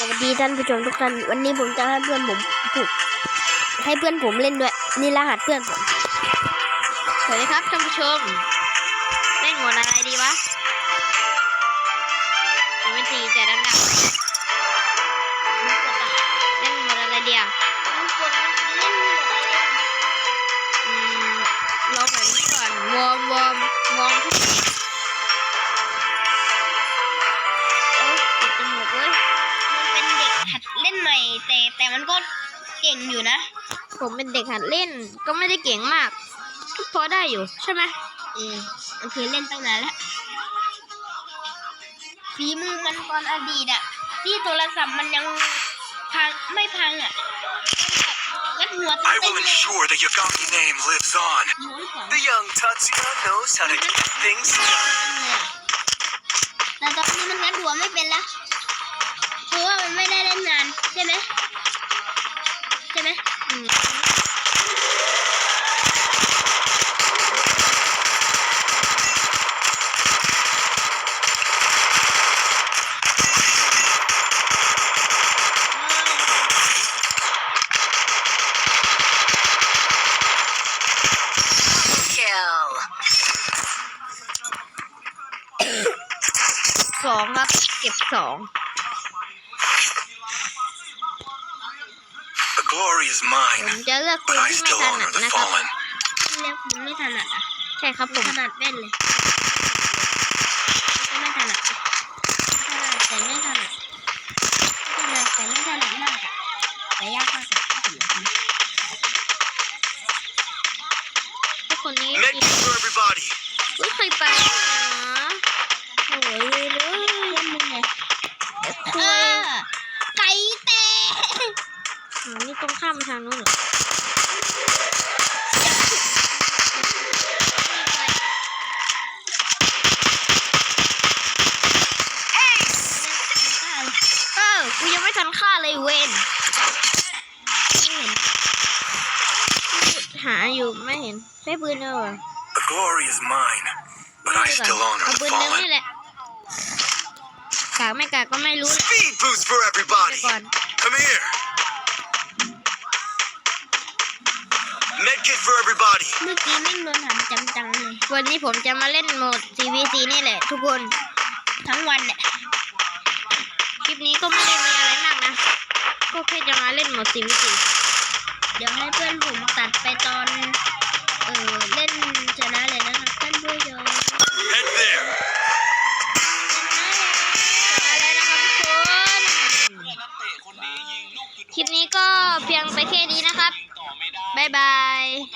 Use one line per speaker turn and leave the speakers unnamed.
สวัสดีท่านผู้ชมทุกท่าน วันนี้ผมจะให้เพื่อนผมพูกให้เพื่อนผมเล่นด้วย นี่รหัสเพื่อนผม
สวัสดีครับท่านผู้ชม เล่นหมดอะไรดีวะผมเป็นสีแต่ดังๆเล่นหมดอะไรเดียว
หัดเล่นใหม่แต่แต่มันก็เก่งอยู่นะ
ผมเป็นเด็กหัดเล่นก็ไม่ได้เก่งมากก็พอได้อยู่ใช่ไหม
เออมันเคยเล่นตั้งนานแล้วฝีมือมันตอนอดีตอะที่โทรศัพท์มันยังพังไม่พังอะงัดหัว
I
เต็ม
will
ๆเลย
ensure the Yagami name lives on.
หัวขวา
The young Tatsuya knows how to get things done.
แต่ตอนนี้มันงัดหัวไม่เป็นละ เพราะว่ามันไม่ได้เล่นนานใช่ไหมใช่ไหม
อืมสองครับเก็บสอง
glory is
ผม
mine,
จะเลือกปื
but
น
I
ที่ไม่
still
ถนั
honor
ด
the
นะครับ
fallen.
เล่นมันไม่ถนัดอะ
ใช่ครับผ
ไม่
ม
ถนัดเล่นเลยไม่ถนัดถนัดแต่ไม่ถนัดถนัดแต่ไม่ถนัดมากอะแต่ยากมากอะ
ทุกคนนี้
Medkit for everybody.
ไม่เคยไปนะโอ้ยเลย
เล่นมึงไง
เค
เอย อไก่แตก
อ๋อนี่ต้องข้ามไปทางนู้นเหรอเออกูยังไม่ทันฆ่าเลยเวนหาอยู่ไม่เห็นใช้ปืนเอาเหรอ
The glory is mine, but I
ดีกว่า
still
เอา
honor
ปื
the
นเร็ว
fallen.
นี่แหละกากไม่กากก็ไม่รู้แหละ
Speed boost for
ไป
everybody.
ก่อน
Come here. good for everybody
เมื่อกี้แม่งโดนถามจังเลย
วันนี้ผมจะมาเล่นโหมด CVC นี่แหละ ทุกคน
ทั้งวันเนี่ย
คลิปนี้ก็ไม่ได้มีอะไรมากนะ ก็แค่จะมาเล่นโหมด CVC
เดี๋ยวให้เพื่อนผมตัดไปตอน เออเล่นชนะเลยนะครับท่านผู้ชม
head there
ชนะเล
ยนะครับทุกคน คลิปนี้ก็เพียงไปแค่นี้นะครับ 拜拜。